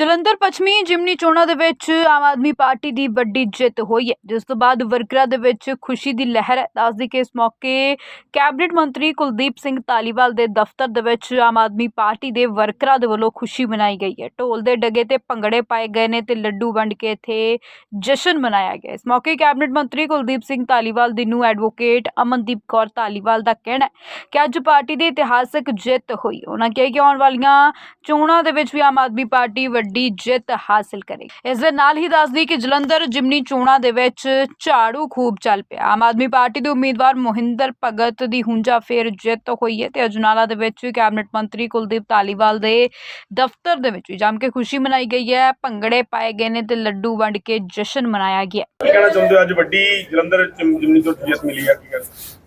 ਜਲੰਧਰ ਪੱਛਮੀ ਜਿਮਨੀ ਚੋਣਾਂ ਦੇ ਵਿੱਚ ਆਮ ਆਦਮੀ ਪਾਰਟੀ ਦੀ ਵੱਡੀ ਜਿੱਤ ਹੋਈ ਹੈ। ਜਿਸ ਤੋਂ ਬਾਅਦ ਵਰਕਰਾਂ ਦੇ ਵਿੱਚ ਖੁਸ਼ੀ ਦੀ ਲਹਿਰ ਹੈ। ਦੱਸਦੀ ਕਿ ਇਸ ਮੌਕੇ ਕੈਬਨਿਟ ਮੰਤਰੀ ਕੁਲਦੀਪ ਸਿੰਘ ਧਾਲੀਵਾਲ ਦੇ ਦਫ਼ਤਰ ਦੇ ਵਿੱਚ ਆਮ ਆਦਮੀ ਪਾਰਟੀ ਦੇ ਵਰਕਰਾਂ ਦੇ ਵੱਲੋਂ ਖੁਸ਼ੀ ਮਨਾਈ ਗਈ ਹੈ। ਢੋਲ ਦੇ ਡਗੇ ਤੇ ਭੰਗੜੇ ਪਾਏ ਗਏ ਨੇ ਤੇ ਲੱਡੂ ਵੰਡ ਕੇ ਇੱਥੇ ਜਸ਼ਨ ਮਨਾਇਆ ਗਿਆ। ਇਸ ਮੌਕੇ ਕੈਬਨਿਟ ਮੰਤਰੀ ਕੁਲਦੀਪ ਸਿੰਘ ਧਾਲੀਵਾਲ ਦੀ ਨੂੰ ਐਡਵੋਕੇਟ ਅਮਨਦੀਪ ਕੌਰ ਧਾਲੀਵਾਲ ਦਾ ਕਹਿਣਾ ਹੈ ਕਿ ਅੱਜ ਪਾਰਟੀ ਦੀ ਇਤਿਹਾਸਕ ਜਿੱਤ ਹੋਈ। ਉਹਨਾਂ ਕਿਹਾ ਕਿ ਆਉਣ ਵਾਲੀਆਂ ਚੋਣਾਂ ਦੇ ਵਿੱਚ ਵੀ ਆਮ ਆਦਮੀ ਪਾਰਟੀ ਵੱਡੀ ਜਿੱਤ ਹਾਸਲ ਕਰੇਗੀ ਇਸ ਦੇ ਨਾਲ ਹੀ ਦੱਸਦੀ ਕਿ ਜਲੰਧਰ ਜਿਮਨੀ ਚੋਣਾਂ ਦੇ ਵਿੱਚ ਝਾੜੂ ਖੂਬ ਚੱਲ ਪਿਆ। ਆਮ ਆਦਮੀ ਪਾਰਟੀ ਦੇ ਉਮੀਦਵਾਰ ਮੋਹਿੰਦਰ ਭਗਤ ਦੀ ਹੁੰਜਾ ਫੇਰ ਜਿੱਤ ਹੋਈ ਹੈ ਤੇ ਅਜਨਾਲਾ ਦੇ ਵਿੱਚ ਕੈਬਨਿਟ ਮੰਤਰੀ ਕੁਲਦੀਪ ਧਾਲੀਵਾਲ ਦੇ ਦਫ਼ਤਰ ਦੇ ਵਿੱਚ ਜੰਮ ਕੇ ਖੁਸ਼ੀ ਮਨਾਈ ਗਈ ਹੈ। ਭੰਗੜੇ ਪਾਏ ਗਏ ਨੇ ਤੇ ਲੱਡੂ ਵੰਡ ਕੇ ਜਸ਼ਨ ਮਨਾਇਆ ਗਿਆ। ਕਹਿਣਾ ਚਾਹੁੰਦੇ ਅੱਜ ਵੱਡੀ ਜਲੰਧਰ ਜਿਮਨੀ ਤੋਂ ਜਿੱਤ ਮਿਲੀ ਆ, ਕੀ ਕਹਿਣਾ?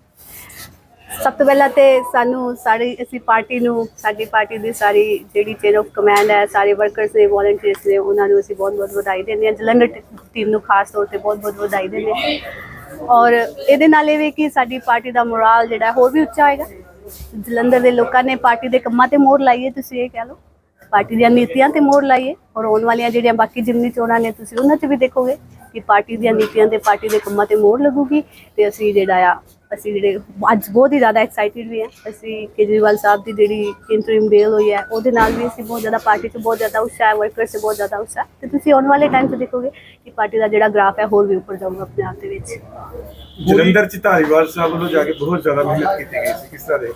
ਸਭ ਤੋਂ ਪਹਿਲਾਂ ਤੇ ਸਾਨੂੰ ਸਾਰੀ, ਅਸੀਂ ਪਾਰਟੀ ਨੂੰ, ਸਾਡੀ ਪਾਰਟੀ ਦੀ ਸਾਰੀ ਜਿਹੜੀ ਚੇਨ ਆਫ ਕਮਾਂਡ ਹੈ, ਸਾਰੇ ਵਰਕਰਸ ਨੇ ਵੋਲੰਟੀਅਰਸ ਨੇ, ਉਹਨਾਂ ਨੂੰ ਅਸੀਂ ਬਹੁਤ ਬਹੁਤ ਵਧਾਈ ਦਿੰਦੇ ਹਾਂ। ਜਲੰਧਰ ਟੀਮ ਨੂੰ ਖਾਸ ਤੌਰ ਤੇ ਬਹੁਤ ਬਹੁਤ ਵਧਾਈ ਦਿੰਦੇ ਹਾਂ। ਔਰ ਇਹਦੇ ਨਾਲ ਇਹ ਵੀ ਕਿ ਸਾਡੀ ਪਾਰਟੀ ਦਾ ਮੋਰਲ ਜਿਹੜਾ ਹੋਰ ਵੀ ਉੱਚਾ ਹੋਏਗਾ। ਜਲੰਧਰ ਦੇ ਲੋਕਾਂ ਨੇ ਪਾਰਟੀ ਦੇ ਕੰਮਾਂ ਤੇ ਮੋਹਰ ਲਾਈਏ ਤੁਸੀਂ ਇਹ ਕਹਿ ਲਓ। ਪਾਰਟੀ ਦੀਆਂ ਨੀਤੀਆਂ ਤੇ ਮੋਹਰ ਲਾਈਏ ਔਰ ਆਉਣ ਵਾਲੀਆਂ ਜਿਹੜੀਆਂ ਬਾਕੀ ਜਿਮਨੀ ਚੋਣਾਂ ਨੇ, ਤੁਸੀਂ ਉਹਨਾਂ 'ਚ ਵੀ ਦੇਖੋਗੇ ਕਿ ਪਾਰਟੀ ਦੀਆਂ ਨੀਤੀਆਂ ਤੇ ਪਾਰਟੀ ਦੇ ਕੰਮਾਂ ਤੇ ਮੋਹਰ ਲੱਗੂਗੀ। ਤੇ ਅਸੀਂ ਜਿਹੜਾ ਆ ਅਸੀਂ ਜਿਹੜੇ ਅੱਜ ਬਹੁਤ ਹੀ ਜ਼ਿਆਦਾ ਐਕਸਾਈਟਿਡ ਵੀ ਹਾਂ। ਅਸੀਂ ਕੇਜਰੀਵਾਲ ਸਾਹਿਬ ਦੀ ਜਿਹੜੀ ਇੰਟਰਿਮ ਬੇਲ ਹੋਈ ਹੈ ਉਹਦੇ ਨਾਲ ਵੀ ਅਸੀਂ ਬਹੁਤ ਜ਼ਿਆਦਾ ਪਾਰਟੀ 'ਚ ਬਹੁਤ ਜ਼ਿਆਦਾ ਉਤਸ਼ਾਹ ਹੈ ਵਰਕਰ 'ਚ ਬਹੁਤ ਜ਼ਿਆਦਾ ਉਤਸ਼ਾਹ ਤੇ ਤੁਸੀਂ ਆਉਣ ਵਾਲੇ ਟਾਈਮ 'ਚ ਦੇਖੋਗੇ ਕਿ ਪਾਰਟੀ ਦਾ ਜਿਹੜਾ ਗ੍ਰਾਫ ਹੈ ਹੋਰ ਵੀ ਉੱਪਰ ਜਾਊਗਾ ਆਪਣੇ ਆਪ ਦੇ ਵਿੱਚ। ਜਲੰਧਰ ਚ ਧਾਰੀਵਾਲ ਸਾਹਿਬ ਵੱਲੋਂ ਜਾ ਕੇ ਬਹੁਤ ਜ਼ਿਆਦਾ ਮਿਹਨਤ ਕੀਤੀ ਗਈ ਸੀ ਕਿਸ ਤਰ੍ਹਾਂ ਦੇ?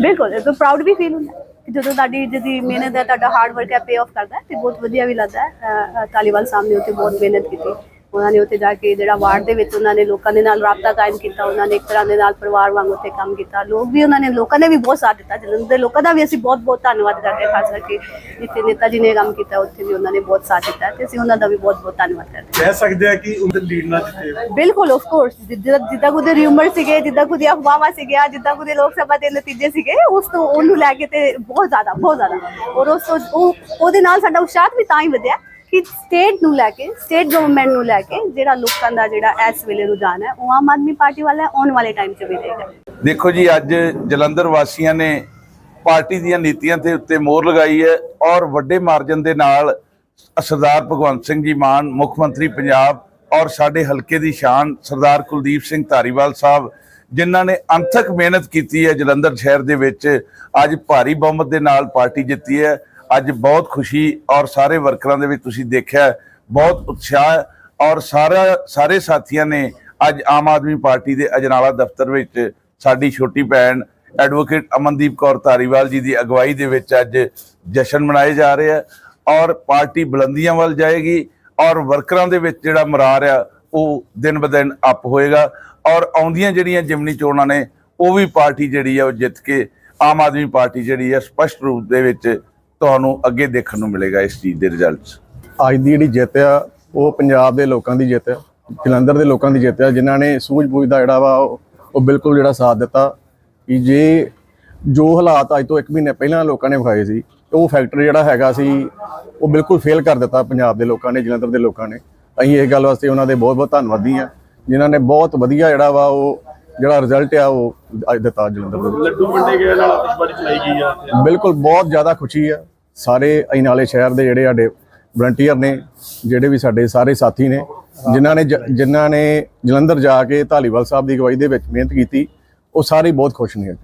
ਬਿਲਕੁਲ ਇਹ ਤਾਂ ਪ੍ਰਾਊਡ ਵੀ ਫੀਲ ਹੁੰਦਾ ਜਦੋਂ ਤੁਹਾਡੀ ਜਿਹਦੀ ਮਿਹਨਤ ਹੈ ਤੁਹਾਡਾ ਹਾਰਡ ਵਰਕ ਹੈ ਪੇ ਆਫ ਕਰਦਾ ਹੈ ਤੇ ਬਹੁਤ ਵਧੀਆ ਵੀ ਲੱਗਦਾ ਹੈ। ਧਾਲੀਵਾਲ ਸਾਹਿਬ ਨੇ ਉੱਥੇ ਬਹੁਤ ਮਿਹਨਤ ਕੀਤੀ। ਉਹਨਾਂ ਨੇ ਉੱਥੇ ਜਾ ਕੇ ਜਿਹੜਾ ਵਾਰਡ ਦੇ ਵਿੱਚ ਉਹਨਾਂ ਨੇ ਲੋਕਾਂ ਦੇ ਨਾਲ ਰਾਬਤਾ ਕਾਇਮ ਕੀਤਾ ਉਹਨਾਂ ਨੇ ਇੱਕ ਤਰ੍ਹਾਂ ਦੇ ਨਾਲ ਪਰਿਵਾਰ ਵਾਂਗ ਉੱਥੇ ਕੰਮ ਕੀਤਾ। ਲੋਕ ਵੀ ਉਹਨਾਂ ਨੇ ਲੋਕਾਂ ਨੇ ਵੀ ਬਹੁਤ ਸਾਥ ਦਿੱਤਾ। ਜਲੰਧਰ ਦੇ ਲੋਕਾਂ ਦਾ ਵੀ ਅਸੀਂ ਬਹੁਤ ਬਹੁਤ ਧੰਨਵਾਦ ਕਰਦੇ ਹਾਂ ਖਾਸ ਕਰਕੇ ਜਿੱਥੇ ਨੇਤਾ ਜੀ ਨੇ ਕੰਮ ਕੀਤਾ ਉੱਥੇ ਵੀ ਉਹਨਾਂ ਨੇ ਬਹੁਤ ਸਾਥ ਦਿੱਤਾ ਤੇ ਅਸੀਂ ਉਹਨਾਂ ਦਾ ਵੀ ਬਹੁਤ ਬਹੁਤ ਧੰਨਵਾਦ ਕਰਦੇ ਹਾਂ। ਕਹਿ ਸਕਦੇ ਆ ਕਿ ਉਹਨਾਂ ਲੀਡ ਨਾਲ ਜਿੱਤੇ ਬਿਲਕੁਲ ਆਫ ਕੋਰਸ ਜਿੱਦਾਂ ਜਿੱਦਾਂ ਕੁਦੇ ਰਿਊਮਰ ਸੀਗੇ ਜਿੱਦਾਂ ਕੁਦੇ ਅਫਵਾਹਾਂ ਸੀਗੀਆਂ ਜਿੱਦਾਂ ਕੁਦੇ ਲੋਕ ਸਭਾ ਦੇ ਨਤੀਜੇ ਸੀਗੇ ਉਸ ਤੋਂ ਉਹਨੂੰ ਲੈ ਕੇ ਤੇ ਬਹੁਤ ਜ਼ਿਆਦਾ ਬਹੁਤ ਜ਼ਿਆਦਾ। ਔਰ ਉਸ ਤੋਂ ਉਹ ਉਹਦੇ ਨਾਲ ਸਾਡਾ ਉਤਸ਼ਾਹ ਵੀ ਤਾਂ ਹੀ ਵਧਿਆ। ਕਿ ਸਟੇਟ ਨੂੰ ਲੈ ਕੇ ਸਟੇਟ ਗਵਰਨਮੈਂਟ ਨੂੰ ਲੈ ਕੇ ਜਿਹੜਾ ਲੋਕਾਂ ਦਾ ਜਿਹੜਾ ਇਸ ਵੇਲੇ ਰੁਝਾਨ ਹੈ, ਉਹ ਆਮ ਆਦਮੀ ਪਾਰਟੀ ਵਾਲਾ ਆਉਣ ਵਾਲੇ ਟਾਈਮ 'ਚ ਵੀ ਰਹੇਗਾ। ਦੇਖੋ ਜੀ, ਅੱਜ ਜਲੰਧਰ ਵਾਸੀਆਂ ਨੇ ਪਾਰਟੀ ਦੀਆਂ ਨੀਤੀਆਂ ਤੇ ਉੱਤੇ ਮੋਹਰ ਲਗਾਈ ਹੈ ਔਰ ਵੱਡੇ ਮਾਰਜਨ ਦੇ ਨਾਲ ਸਰਦਾਰ ਭਗਵੰਤ ਸਿੰਘ ਜੀ ਮਾਨ, ਮੁੱਖ ਮੰਤਰੀ ਪੰਜਾਬ ਔਰ ਸਾਡੇ ਹਲਕੇ ਦੀ ਸ਼ਾਨ ਸਰਦਾਰ ਕੁਲਦੀਪ ਸਿੰਘ ਧਾਰੀਵਾਲ ਸਾਹਿਬ, ਜਿਨ੍ਹਾਂ ਨੇ ਅੰਥਕ ਮਿਹਨਤ ਕੀਤੀ ਹੈ ਜਲੰਧਰ ਸ਼ਹਿਰ ਦੇ ਵਿੱਚ, ਅੱਜ ਭਾਰੀ ਬਹੁਮਤ ਦੇ ਨਾਲ ਪਾਰਟੀ ਜਿੱਤੀ ਹੈ। ਅੱਜ ਬਹੁਤ ਖੁਸ਼ੀ ਔਰ ਸਾਰੇ ਵਰਕਰਾਂ ਦੇ ਵਿੱਚ ਤੁਸੀਂ ਦੇਖਿਆ ਬਹੁਤ ਉਤਸ਼ਾਹ ਔਰ ਸਾਰਾ, ਸਾਰੇ ਸਾਥੀਆਂ ਨੇ ਅੱਜ ਆਮ ਆਦਮੀ ਪਾਰਟੀ ਦੇ ਅਜਨਾਲਾ ਦਫ਼ਤਰ ਵਿੱਚ ਸਾਡੀ ਛੋਟੀ ਭੈਣ ਐਡਵੋਕੇਟ ਅਮਨਦੀਪ ਕੌਰ ਧਾਰੀਵਾਲ ਜੀ ਦੀ ਅਗਵਾਈ ਦੇ ਵਿੱਚ ਅੱਜ ਜਸ਼ਨ ਮਨਾਏ ਜਾ ਰਹੇ ਆ ਔਰ ਪਾਰਟੀ ਬੁਲੰਦੀਆਂ ਵੱਲ ਜਾਏਗੀ ਔਰ ਵਰਕਰਾਂ ਦੇ ਵਿੱਚ ਜਿਹੜਾ ਮਰਾਰ ਆ, ਉਹ ਦਿਨ ਬ ਦਿਨ ਅਪ ਹੋਏਗਾ ਔਰ ਆਉਂਦੀਆਂ ਜਿਹੜੀਆਂ ਜਿਮਨੀ ਚੋਣਾਂ ਨੇ, ਉਹ ਵੀ ਪਾਰਟੀ ਜਿਹੜੀ ਆ ਉਹ ਜਿੱਤ ਕੇ ਆਮ ਆਦਮੀ ਪਾਰਟੀ ਜਿਹੜੀ ਆ ਸਪਸ਼ਟ ਰੂਪ ਦੇ ਵਿੱਚ ਤੁਹਾਨੂੰ ਅੱਗੇ ਦੇਖਣ ਨੂੰ ਮਿਲੇਗਾ ਇਸ ਚੀਜ਼ ਦੇ ਰਿਜ਼ਲਟਸ ਅੱਜ ਦੀ ਜਿਹੜੀ ਜਿੱਤ ਆ, ਉਹ ਪੰਜਾਬ ਦੇ ਲੋਕਾਂ ਦੀ ਜਿੱਤ ਆ, ਜਲੰਧਰ ਦੇ ਲੋਕਾਂ ਦੀ ਜਿੱਤ ਆ, ਜਿਨ੍ਹਾਂ ਨੇ ਸੂਝ-ਬੂਝ ਦਾ ਜਿਹੜਾ ਵਾ, ਉਹ ਬਿਲਕੁਲ ਜਿਹੜਾ ਸਾਥ ਦਿੱਤਾ। ਕਿ ਜੇ ਜੋ ਹਾਲਾਤ ਅੱਜ ਤੋਂ 1 ਮਹੀਨੇ ਪਹਿਲਾਂ ਲੋਕਾਂ ਨੇ ਵਿਖਾਏ ਸੀ ਉਹ ਫੈਕਟਰ ਜਿਹੜਾ ਹੈਗਾ ਸੀ, ਉਹ ਬਿਲਕੁਲ ਫੇਲ ਕਰ ਦਿੱਤਾ ਪੰਜਾਬ ਦੇ ਲੋਕਾਂ ਨੇ, ਜਲੰਧਰ ਦੇ ਲੋਕਾਂ ਨੇ। ਅਸੀਂ ਇਸ ਗੱਲ ਵਾਸਤੇ ਉਹਨਾਂ ਦੇ ਬਹੁਤ-ਬਹੁਤ ਧੰਨਵਾਦੀ ਆ ਜਿਨ੍ਹਾਂ ਨੇ ਬਹੁਤ ਵਧੀਆ ਜਿਹੜਾ ਵਾ, ਉਹ ਜਿਹੜਾ ਰਿਜ਼ਲਟ ਆ ਉਹ ਅੱਜ ਦਿੱਤਾ ਜਲੰਧਰ ਦੇ। ਲੱਡੂ ਵੰਡੇ ਗਏ ਨਾਲ ਆਤਿਸ਼ਬਾਜ਼ੀ ਚਲਾਈ ਗਈ ਆ ਬਿਲਕੁਲ ਬਹੁਤ ਜ਼ਿਆਦਾ ਖੁਸ਼ੀ ਆ। ਸਾਰੇ ਅਜਨਾਲੇ ਸ਼ਹਿਰ ਦੇ ਜਿਹੜੇ ਸਾਡੇ ਵਲੰਟੀਅਰ ਨੇ ਜਿਹੜੇ ਵੀ ਸਾਡੇ ਸਾਰੇ ਸਾਥੀ ਨੇ ਜਿਨ੍ਹਾਂ ਨੇ ਜਿਨ੍ਹਾਂ ਨੇ ਜਲੰਧਰ ਜਾ ਕੇ ਧਾਲੀਵਾਲ ਸਾਹਿਬ ਦੀ ਅਗਵਾਈ ਦੇ ਵਿੱਚ ਮਿਹਨਤ ਕੀਤੀ ਉਹ ਸਾਰੇ ਬਹੁਤ ਖੁਸ਼ ਨੇ ਅੱਜ।